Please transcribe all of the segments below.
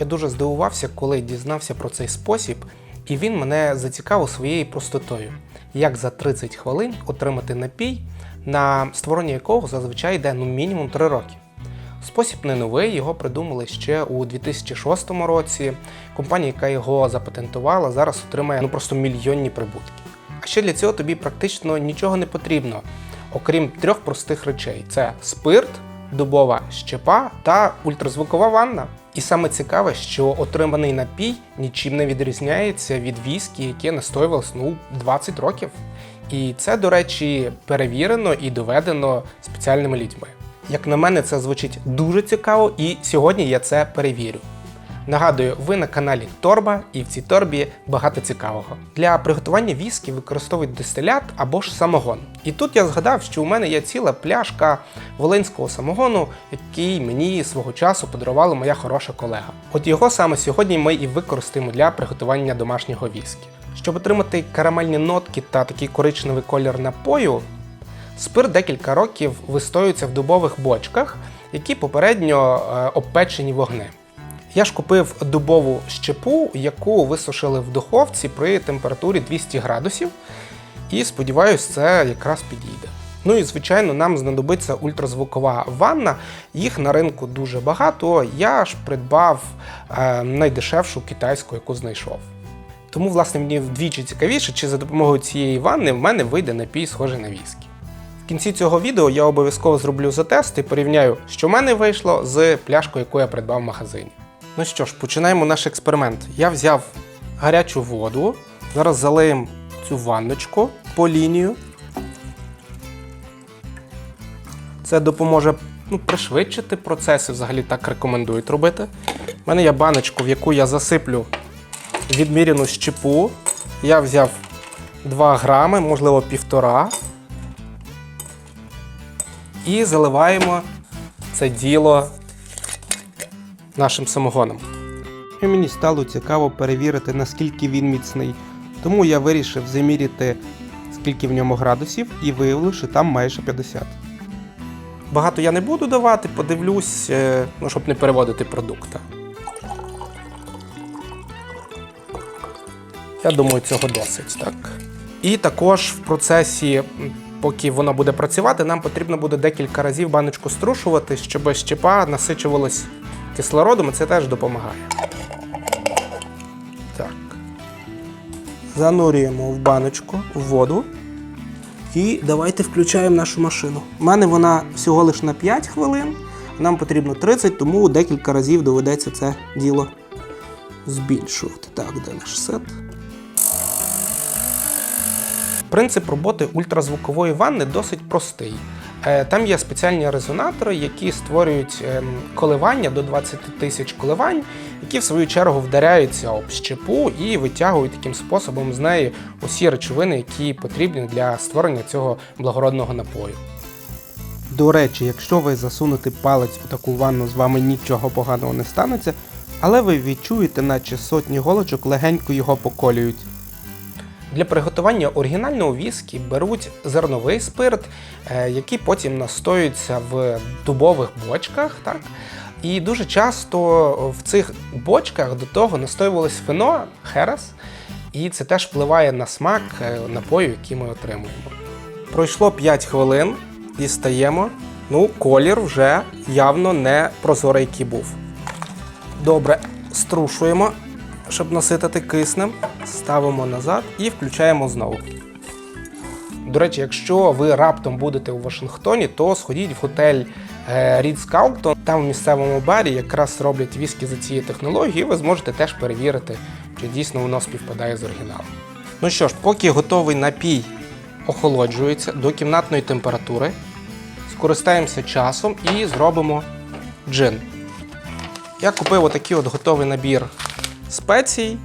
Я дуже здивувався, коли дізнався про цей спосіб, і він мене зацікавив своєю простотою. Як за 30 хвилин отримати напій, на створення якого зазвичай йде ну мінімум 3 роки. Спосіб не новий, його придумали ще у 2006 році. Компанія, яка його запатентувала, зараз отримає ну просто мільйонні прибутки. А ще для цього тобі практично нічого не потрібно, окрім трьох простих речей: це спирт, дубова щепа та ультразвукова ванна. І саме цікаве, що отриманий напій нічим не відрізняється від віскі, яке настоювалось ну 20 років. І це, до речі, перевірено і доведено спеціальними людьми. Як на мене, це звучить дуже цікаво, і сьогодні я це перевірю. Нагадую, ви на каналі Торба, і в цій торбі багато цікавого. Для приготування віскі використовують дистилят або ж самогон. І тут я згадав, що у мене є ціла пляшка волинського самогону, який мені свого часу подарувала моя хороша колега. От його саме сьогодні ми і використаємо для приготування домашнього віскі. Щоб отримати карамельні нотки та такий коричневий колір напою, Спирт декілька років вистоюється в дубових бочках, які попередньо е, обпечені вогнем. Я ж купив дубову щепу, яку висушили в духовці при температурі 200 градусів, і сподіваюся, це якраз підійде. Ну і звичайно, нам знадобиться ультразвукова ванна. Їх на ринку дуже багато. Я ж придбав е, найдешевшу китайську, яку знайшов. Тому, власне, мені вдвічі цікавіше, чи за допомогою цієї ванни в мене вийде напій схожий на віскі. В кінці цього відео я обов'язково зроблю затест і порівняю, що в мене вийшло з пляшкою, яку я придбав в магазині. Ну що ж, починаємо наш експеримент. Я взяв гарячу воду. Зараз залиємо цю ванночку по лінію. Це допоможе ну, пришвидшити процес і взагалі так рекомендують робити. У мене є баночку, в яку я засиплю відміряну щепу. Я взяв 2 грами, можливо, півтора. І заливаємо це діло нашим самогоном. І мені стало цікаво перевірити, наскільки він міцний. Тому я вирішив заміряти, скільки в ньому градусів, і виявив, що там майже 50. Багато я не буду давати, подивлюсь, е, ну, щоб не переводити продукта. Я думаю, цього досить, так. І також в процесі, поки воно буде працювати, нам потрібно буде декілька разів баночку струшувати, щоб щепа насичувалась кислородом, і це теж допомагає. Так. Занурюємо в баночку в воду. І давайте включаємо нашу машину. У мене вона всього лише на 5 хвилин, нам потрібно 30, тому декілька разів доведеться це діло збільшувати. Так, де наш сет? Принцип роботи ультразвукової ванни досить простий. Е, Там є спеціальні резонатори, які створюють ем, коливання до 20 тисяч коливань, які в свою чергу вдаряються об щепу і витягують таким способом з неї усі речовини, які потрібні для створення цього благородного напою. До речі, якщо ви засунете палець у таку ванну, з вами нічого поганого не станеться, але ви відчуєте, наче сотні голочок легенько його поколюють. Для приготування оригінального віскі беруть зерновий спирт, е, який потім настоюється в дубових бочках. Так? І дуже часто в цих бочках до того настоювалось вино, херес, і це теж впливає на смак е, напою, який ми отримуємо. Пройшло 5 хвилин, дістаємо. Ну, колір вже явно не прозорий, який був. Добре, струшуємо, щоб наситити киснем. Ставимо назад і включаємо знову. До речі, якщо ви раптом будете у Вашингтоні, то сходіть в готель Рід Скалктон. Там в місцевому барі якраз роблять віскі за цією технологією, і ви зможете теж перевірити, чи дійсно воно співпадає з оригіналом. Ну що ж, поки готовий напій охолоджується до кімнатної температури, скористаємося часом і зробимо джин. Я купив отакий от готовий набір спецій.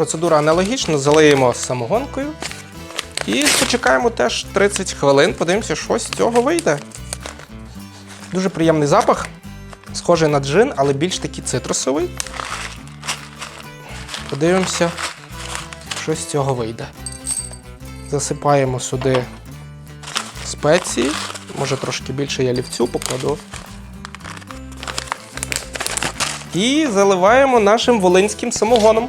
Процедура аналогічна, залиємо самогонкою і почекаємо теж 30 хвилин, подивимося, що з цього вийде. Дуже приємний запах, схожий на джин, але більш такий цитрусовий. Подивимося, що з цього вийде. Засипаємо сюди спеції, може трошки більше я лівцю покладу. І заливаємо нашим волинським самогоном.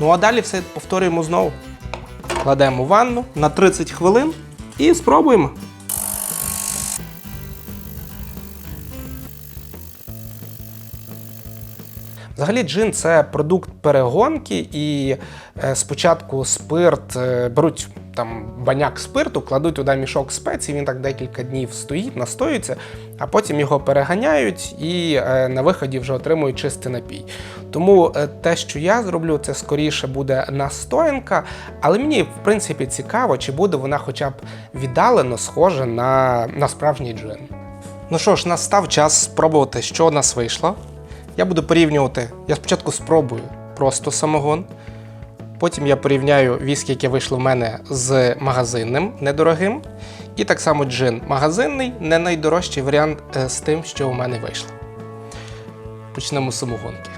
Ну а далі все повторюємо знову. Кладемо ванну на 30 хвилин і спробуємо. Взагалі, джин це продукт перегонки, і е, спочатку спирт е, беруть там баняк спирту, кладуть туди мішок спецій, він так декілька днів стоїть, настоюється, а потім його переганяють і е, на виході вже отримують чистий напій. Тому е, те, що я зроблю, це скоріше буде настоянка, але мені в принципі цікаво, чи буде вона хоча б віддалено схожа на, на справжній джин. Ну що ж, настав час спробувати, що у нас вийшло. Я буду порівнювати. Я спочатку спробую просто самогон. Потім я порівняю віскі, яке вийшло в мене з магазинним недорогим. І так само джин магазинний, не найдорожчий варіант е, з тим, що у мене вийшло. Почнемо з самогонки.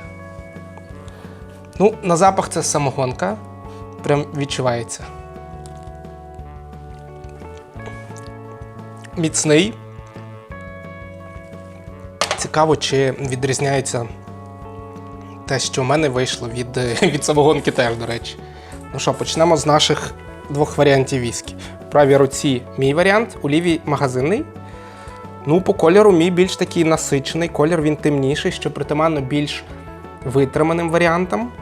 Ну, на запах це самогонка. Прям відчувається. Міцний. Цікаво, чи відрізняється те, що в мене вийшло від, від самогонки теж, до речі. Ну що, почнемо з наших двох варіантів віскі. В правій руці мій варіант, у лівій магазинний. Ну, по кольору мій більш такий насичений, колір він темніший, що притаманно більш витриманим варіантам.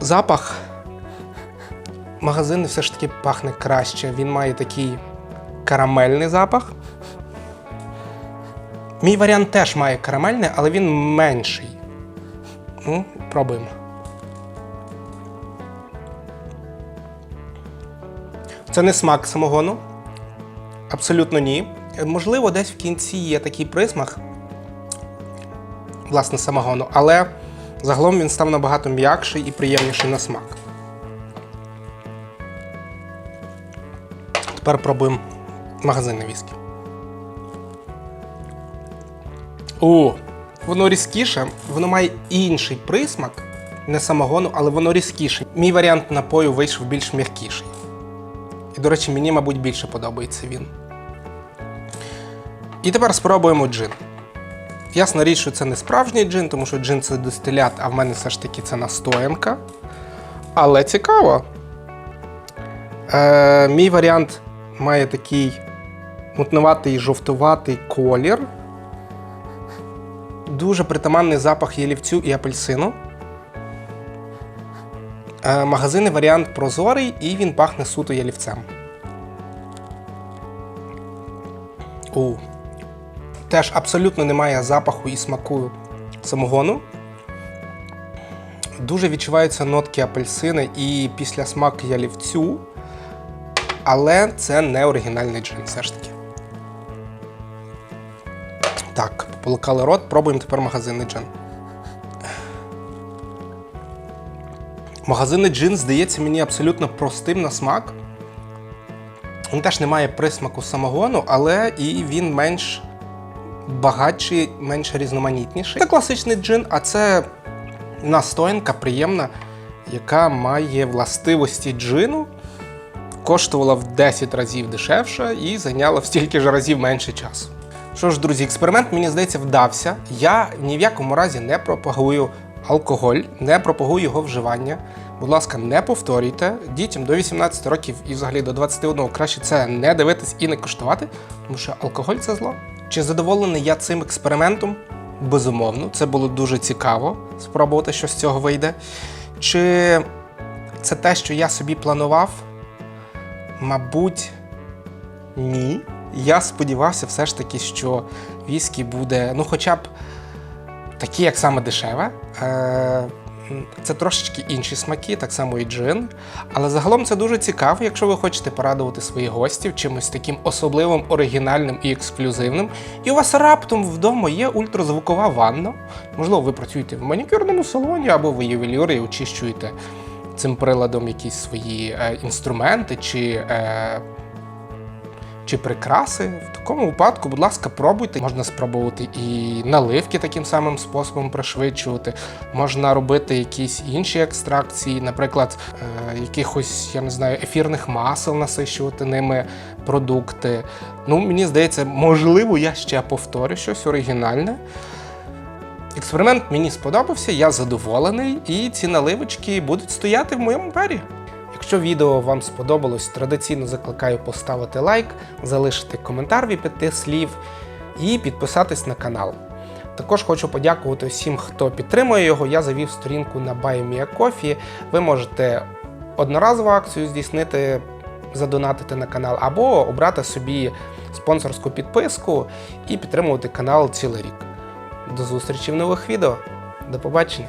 Запах магазинний все ж таки пахне краще. Він має такий карамельний запах. Мій варіант теж має карамельний, але він менший. Ну, пробуємо. Це не смак самогону. Абсолютно ні. Можливо, десь в кінці є такий присмак, власне, самогону, але загалом він став набагато м'якший і приємніший на смак. Тепер пробуємо магазинне віскі. О, воно різкіше, воно має інший присмак, не самогону, але воно різкіше. Мій варіант напою вийшов більш м'якіший. І, до речі, мені, мабуть, більше подобається він. І тепер спробуємо джин. Ясна річ, що це не справжній джин, тому що джин це дистилят, а в мене все ж таки це настоянка. Але цікаво. Е, мій варіант має такий мутнуватий жовтуватий колір. Дуже притаманний запах ялівцю і апельсину. Е, Магазинний варіант прозорий і він пахне суто ялівцем. У. Теж абсолютно немає запаху і смаку самогону. Дуже відчуваються нотки апельсини і після смак ялівцю. Але це не оригінальний джин все ж таки. Так, пополукали рот, пробуємо тепер магазинний джин. Магазинний джин здається мені абсолютно простим на смак. Він теж не має присмаку самогону, але і він менш багатший, менш різноманітніший. Це класичний джин, а це настоянка приємна, яка має властивості джину. Коштувала в 10 разів дешевше і зайняла в стільки ж разів менше часу. Що ж, друзі, експеримент, мені здається, вдався. Я ні в якому разі не пропагую алкоголь, не пропагую його вживання. Будь ласка, не повторюйте. Дітям до 18 років і взагалі до 21 краще це не дивитись і не коштувати, тому що алкоголь це зло. Чи задоволений я цим експериментом? Безумовно, це було дуже цікаво спробувати, що з цього вийде. Чи це те, що я собі планував? Мабуть, ні. Я сподівався все ж таки, що віскі буде, ну, хоча б такі, як саме дешеве. Е, Це трошечки інші смаки, так само і джин. Але загалом це дуже цікаво, якщо ви хочете порадувати своїх гостів чимось таким особливим, оригінальним і ексклюзивним. І у вас раптом вдома є ультразвукова ванна. Можливо, ви працюєте в манікюрному салоні або ви ювелюри і очищуєте цим приладом якісь свої е, інструменти чи е, чи прикраси. В такому випадку, будь ласка, пробуйте. Можна спробувати і наливки таким самим способом пришвидшувати. Можна робити якісь інші екстракції, наприклад, е, якихось, я не знаю, ефірних масел насищувати ними продукти. Ну, мені здається, можливо, я ще повторю щось оригінальне. Експеримент мені сподобався, я задоволений, і ці наливочки будуть стояти в моєму барі. Якщо відео вам сподобалось, традиційно закликаю поставити лайк, залишити коментар від п'яти слів і підписатись на канал. Також хочу подякувати всім, хто підтримує його. Я завів сторінку на BuyMeACoffee. Ви можете одноразову акцію здійснити, задонатити на канал, або обрати собі спонсорську підписку і підтримувати канал цілий рік. До зустрічі в нових відео. До побачення!